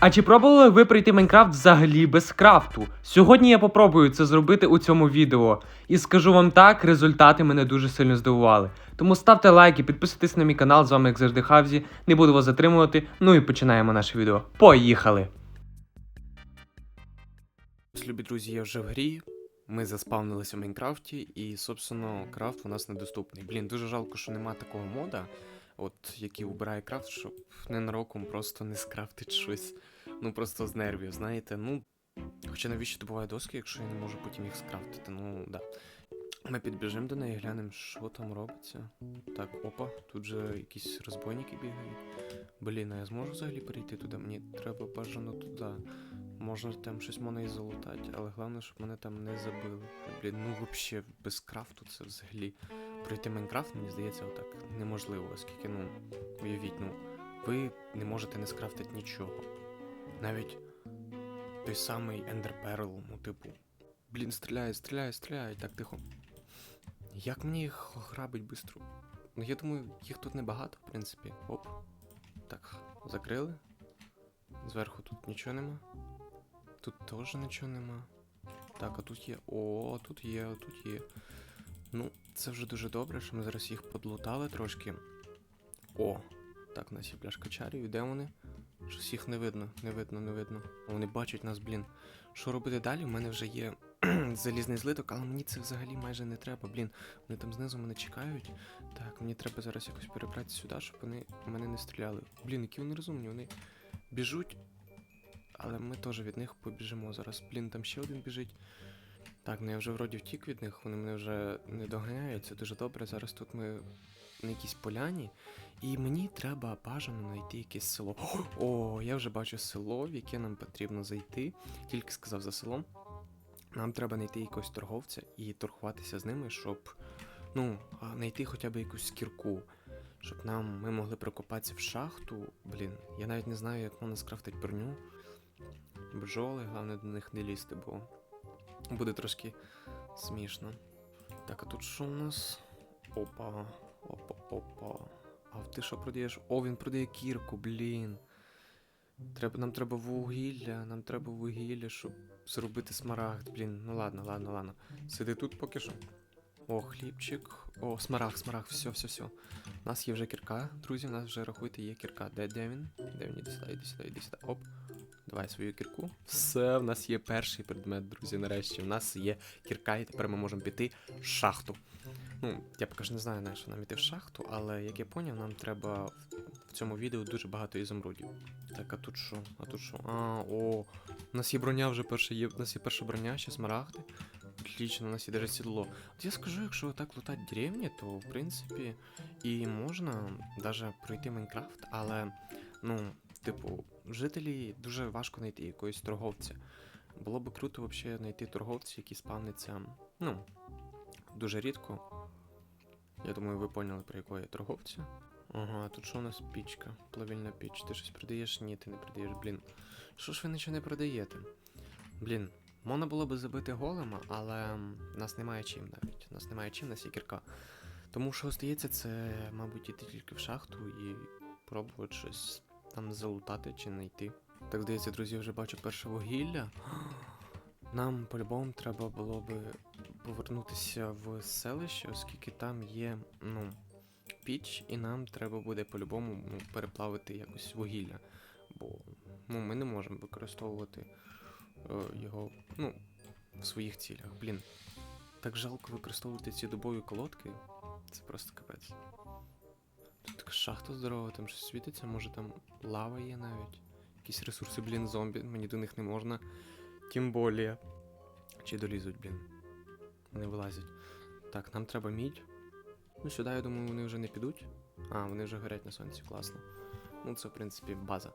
А чи пробували ви пройти Майнкрафт взагалі без крафту? Сьогодні я попробую це зробити у цьому відео. І скажу вам так, результати мене дуже сильно здивували. Тому ставте лайки, підписуйтесь на мій канал, з вами як завжди Хавзі. Не буду вас затримувати. Ну і починаємо наше відео. Поїхали! Любі друзі, я вже в грі. Ми заспавнилися в Майнкрафті, і, собственно, крафт у нас недоступний. Блін, дуже жалко, що нема такого мода, от який вибирає крафт, щоб ненароком просто не скрафтить щось. Ну просто з нервів, знаєте. Ну. Хоча навіщо добуває доски, якщо я не можу потім їх скрафтити? Ну да. Ми підбіжимо до неї, глянемо, що там робиться. Так, опа, тут же якісь розбойники бігають. Блін, а я зможу взагалі перейти туди? Мені треба бажано туди. Можна там щось можна і залутати, але головне, щоб мене там не забили. Блін, ну взагалі без крафту це взагалі. Пройти Майнкрафт, мені здається, отак неможливо, оскільки, ну, уявіть, ну, ви не можете не скрафтити нічого. Навіть той самий Pearl, ну, типу. Блін, стріляє, стріляє, стріляє, так тихо. Як мені їх грабить швидко? Ну, я думаю, їх тут небагато, в принципі. Оп. Так, закрили. Зверху тут нічого нема. Тут теж нічого нема. Так, а тут є. О, тут є, тут є. Ну, це вже дуже добре, що ми зараз їх подлутали трошки. О, так, у нас є пляшка чарів, де вони? Щось їх не видно, не видно, не видно. Вони бачать нас, блін. Що робити далі? У мене вже є залізний злиток, але мені це взагалі майже не треба. Блін, вони там знизу мене чекають. Так, мені треба зараз якось перебратися сюди, щоб вони мене не стріляли. Блін, які вони розумні, вони біжуть. Але ми теж від них побіжимо зараз. Блін, там ще один біжить. Так, ну я вже вроді втік від них, вони мене вже не доганяють, це дуже добре. Зараз тут ми на якійсь поляні. І мені треба бажано знайти якесь село. О, я вже бачу село, в яке нам потрібно зайти. Тільки сказав за селом. Нам треба знайти якогось торговця і торгуватися з ними, щоб ну, знайти хоча б якусь кірку. Щоб нам ми могли прокопатися в шахту. Блін, я навіть не знаю, як можна скрафтити броню. Бджоли, головне до них не лізти, бо буде трошки смішно. Так, а тут що у нас? Опа, опа, опа. А ти що продаєш? О, він продає кірку, блін. Треба, нам треба вугілля, нам треба вугілля, щоб зробити смарагд. Блін, ну ладно, ладно, ладно. Сиди тут поки що. О, хлібчик. О, смарагд, смарагд, все, все, все. У нас є вже кірка, друзі, у нас вже рахуйте, є кірка. Де, де він? Де він? Іди сюди, іди сюди, іди сюди. Оп. Давай свою кірку. Все, в нас є перший предмет, друзі. Нарешті. У нас є кірка, і тепер ми можемо піти в шахту. Ну, я поки ж не знаю, на що нам іти в шахту, але як я поняв, нам треба в- в цьому відео дуже багато ізумрудів. Так, а тут що? А тут що? А, о, у нас є броня вже перша, є, у нас є перша броня, ще смарагди. Отлично, у нас є даже сідло. От я скажу, якщо так лутати деревні, то в принципі і можна даже пройти Майнкрафт, але ну, типу, жителі дуже важко знайти якогось торговця. Було б круто взагалі знайти торговця, який спавниться, ну, дуже рідко. Я думаю, ви поняли, про якого я торговця. Ага, тут що у нас пічка? Плавільна піч. Ти щось продаєш? Ні, ти не продаєш, блін. Що ж ви нічого не продаєте? Блін, можна було би забити голема, але нас немає чим навіть. Нас немає чим, нас є кірка. Тому що здається, це, мабуть, іти тільки в шахту і пробувати щось там залутати чи знайти. Так здається, друзі, вже бачу перше вугілля. Нам по-любому треба було би повернутися в селище, оскільки там є, ну, піч, і нам треба буде по-любому ну, переплавити якось вугілля. Бо ну, ми не можемо використовувати е, його ну, в своїх цілях. Блін. Так жалко використовувати ці дубові колодки. Це просто капець. Тут така шахта здорова, там щось світиться, може там лава є навіть. Якісь ресурси, блін, зомбі, мені до них не можна. Тим более. Чи долізуть, блін. Не вилазять. Так, нам треба мідь. Ну, сюди, я думаю, вони вже не підуть. А, вони вже горять на сонці, класно. Ну, це, в принципі, база.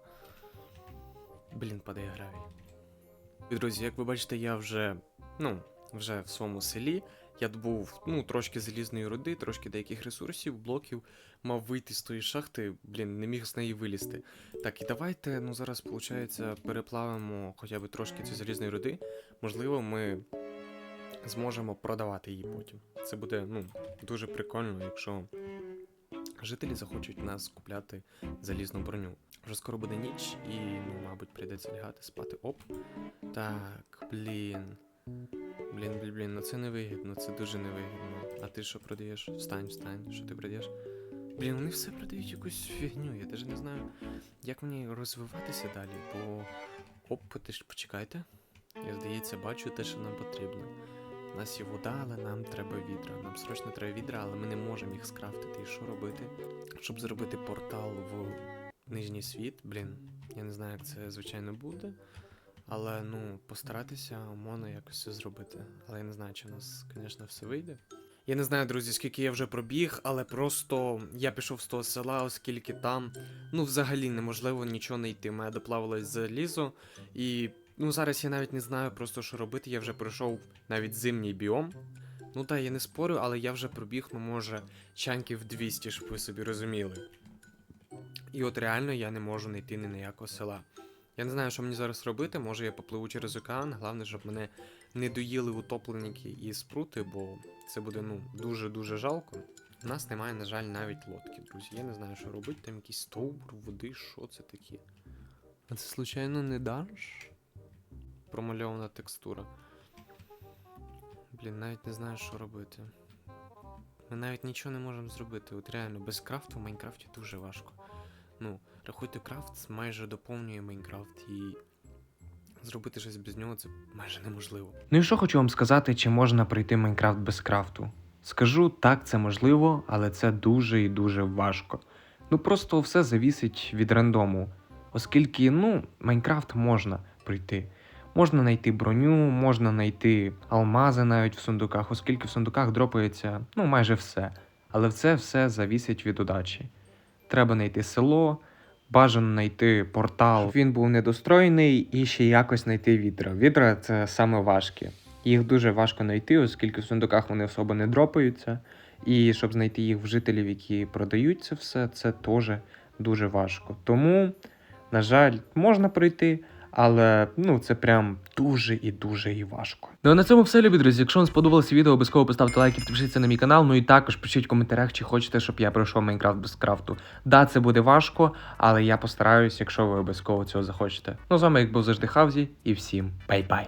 Блін, падає гравій. Друзі, як ви бачите, я вже, ну, вже в своєму селі. Я добув, ну, трошки залізної руди, трошки деяких ресурсів, блоків, мав вийти з тої шахти, блін, не міг з неї вилізти. Так, і давайте, ну, зараз, виходить, переплавимо хоча б трошки цієї залізної руди. Можливо, ми зможемо продавати її потім. Це буде, ну, дуже прикольно, якщо жителі захочуть нас купляти залізну броню. Вже скоро буде ніч, і, ну, мабуть, прийдеться лягати спати. Оп. Так, блін. Блін, блін, блін, ну це невигідно, це дуже невигідно. А ти що продаєш? Встань, встань, що ти продаєш? Блін, вони все продають якусь фігню, я навіть не знаю, як мені розвиватися далі, бо. Оп, почекайте. Я здається, бачу те, що нам потрібно. У нас є вода, але нам треба відра. Нам срочно треба відра, але ми не можемо їх скрафтити. І що робити? Щоб зробити портал в нижній світ, блін, я не знаю, як це звичайно буде. Але ну, постаратися можна якось це зробити. Але я не знаю, чи в нас, звісно, все вийде. Я не знаю, друзі, скільки я вже пробіг, але просто я пішов з того села, оскільки там ну взагалі неможливо нічого не йти. Мене доплавилось залізо, і ну зараз я навіть не знаю просто що робити. Я вже пройшов навіть зимній біом. Ну та я не спорю, але я вже пробіг, ну може, чанків 200, щоб ви собі розуміли. І от реально я не можу знайти ні ніякого села. Я не знаю, що мені зараз робити. Може я попливу через океан. Головне, щоб мене не доїли утопленники і спрути, бо це буде ну дуже-дуже жалко. У нас немає, на жаль, навіть лодки, друзі. Я не знаю, що робити. Там якийсь стовбур, води, що це таке. А це, случайно, не данж? Промальована текстура. Блін, навіть не знаю, що робити. Ми навіть нічого не можемо зробити. От реально, без крафту в Майнкрафті дуже важко. Ну, рахуйте, крафт майже доповнює Майнкрафт і зробити щось без нього це майже неможливо. Ну і що хочу вам сказати, чи можна пройти Майнкрафт без крафту? Скажу, так, це можливо, але це дуже і дуже важко. Ну просто все завісить від рандому. Оскільки, ну, Майнкрафт можна пройти. Можна знайти броню, можна знайти алмази навіть в сундуках, оскільки в сундуках дропається ну майже все. Але це все завісить від удачі. Треба знайти село, бажано знайти портал. Він був недостроєний і ще якось знайти відра. Відра це саме важкі. Їх дуже важко знайти, оскільки в сундуках вони особо не дропаються. І щоб знайти їх в жителів, які продають це все, це теж дуже важко. Тому, на жаль, можна пройти, але ну це прям дуже і дуже і важко. Ну а на цьому все, любі друзі. Якщо вам сподобалося відео, обов'язково поставте лайк і підпишіться на мій канал. Ну і також пишіть в коментарях, чи хочете, щоб я пройшов Майнкрафт без крафту. Да, це буде важко, але я постараюсь, якщо ви обов'язково цього захочете. Ну з вами як був завжди Хавзі, і всім бай-бай.